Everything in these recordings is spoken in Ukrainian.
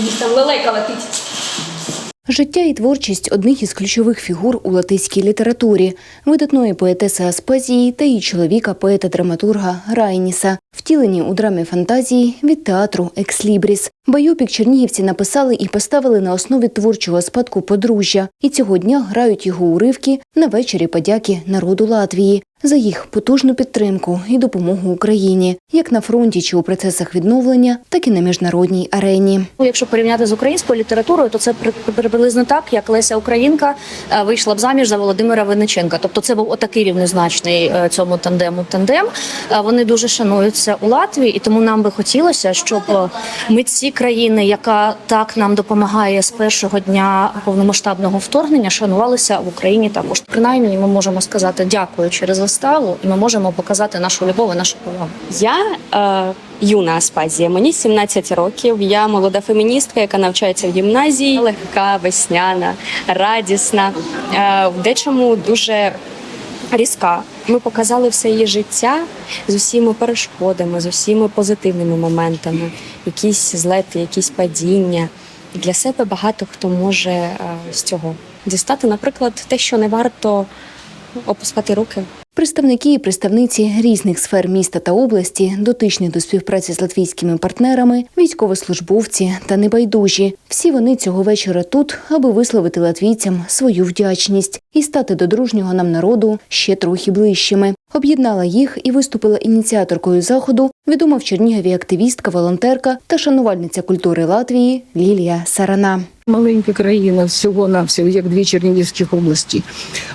Дивись, там лелека летить. Життя і творчість одних із ключових фігур у латиській літературі, видатної поетеси Аспазії та її чоловіка, поета-драматурга Райніса, втілені у драмі фантазії від театру Екслібріс. Байопік чернігівці написали і поставили на основі творчого спадку подружжя, і цього дня грають його уривки на вечорі подяки народу Латвії за їх потужну підтримку і допомогу Україні, як на фронті чи у процесах відновлення, так і на міжнародній арені. Ну, Якщо порівняти з українською літературою, то це при- приблизно так, як Леся Українка е, вийшла б заміж за Володимира Винниченка. Тобто це був отакий рівнозначний е, цьому тандему тандем. Е, Вони дуже шануються у Латвії, і тому нам би хотілося, щоб е, митці країни, яка так нам допомагає з першого дня повномасштабного вторгнення, шанувалися в Україні також. Принаймні, ми можемо сказати дякую через виставу, і ми можемо показати нашу любов і нашу повагу. Я е, юна Аспазія, мені 17 років. Я молода феміністка, яка навчається в гімназії, легка, весняна, радісна, е, в дечому дуже різка. Ми показали все її життя з усіма перешкодами, з усіма позитивними моментами, якісь злети, якісь падіння. Для себе багато хто може е, з цього дістати, наприклад, те, що не варто опускати руки. Представники і представниці різних сфер міста та області, дотичні до співпраці з латвійськими партнерами, військовослужбовці та небайдужі. Всі вони цього вечора тут, аби висловити латвійцям свою вдячність і стати до дружнього нам народу ще трохи ближчими. Об'єднала їх і виступила ініціаторкою заходу відома в Чернігові активістка, волонтерка та шанувальниця культури Латвії Лілія Сарана. Маленька країна всього навсього як дві Чернігівських області.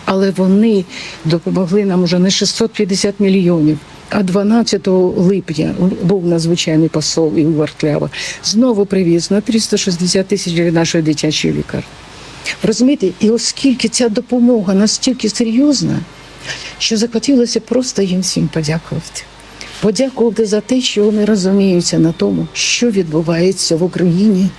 Але вони допомогли нам уже не 650 мільйонів. А 12 липня був надзвичайний посол і Вартлява. Знову привіз на 360 тисяч для нашої дитячої лікарні. Розумієте, і оскільки ця допомога настільки серйозна, що захотілося просто їм всім подякувати. Подякувати за те, що вони розуміються на тому, що відбувається в Україні,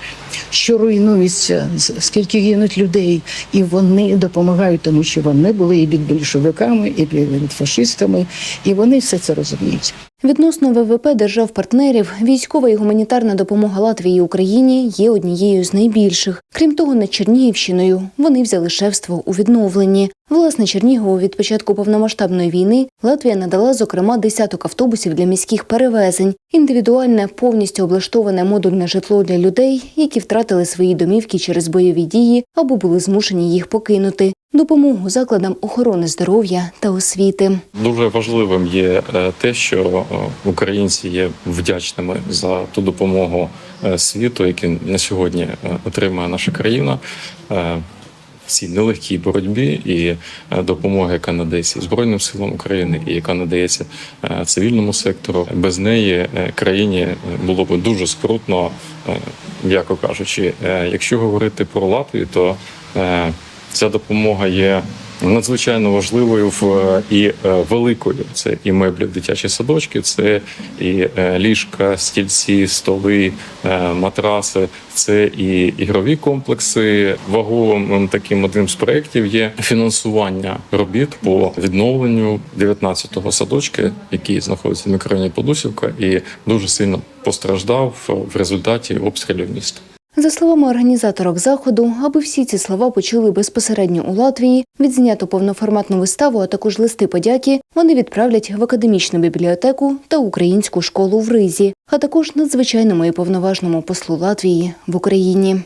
що руйнується, скільки гинуть людей, і вони допомагають, тому що вони були і під більшовиками, і під фашистами, і вони все це розуміють. Відносно ВВП держав-партнерів, військова і гуманітарна допомога Латвії Україні є однією з найбільших. Крім того, над Чернігівщиною вони взяли шефство у відновленні. Власне, Чернігову від початку повномасштабної війни Латвія надала, зокрема, десяток автобусів для міських перевезень, індивідуальне, повністю облаштоване модульне житло для людей, які втратили свої домівки через бойові дії або були змушені їх покинути, допомогу закладам охорони здоров'я та освіти. Дуже важливим є е, те, що е, українці є вдячними за ту допомогу е, світу, який на сьогодні отримує наша країна. В цій нелегкій боротьбі і допомоги, яка надається Збройним силам України, і яка надається цивільному сектору. Без неї країні було б дуже скрутно, м'яко кажучи. Якщо говорити про Латвію, то ця допомога є надзвичайно важливою і е, великою. Це і меблі в дитячі садочки, це і е, ліжка, стільці, столи, е, матраси, це і ігрові комплекси. Ваговим таким одним з проєктів є фінансування робіт по відновленню 19-го садочка, який знаходиться в мікрорайоні Подусівка, і дуже сильно постраждав в результаті обстрілів міста. За словами організаторок заходу, аби всі ці слова почули безпосередньо у Латвії, відзняту повноформатну виставу, а також листи подяки, вони відправлять в академічну бібліотеку та українську школу в Ризі, а також надзвичайному і повноважному послу Латвії в Україні.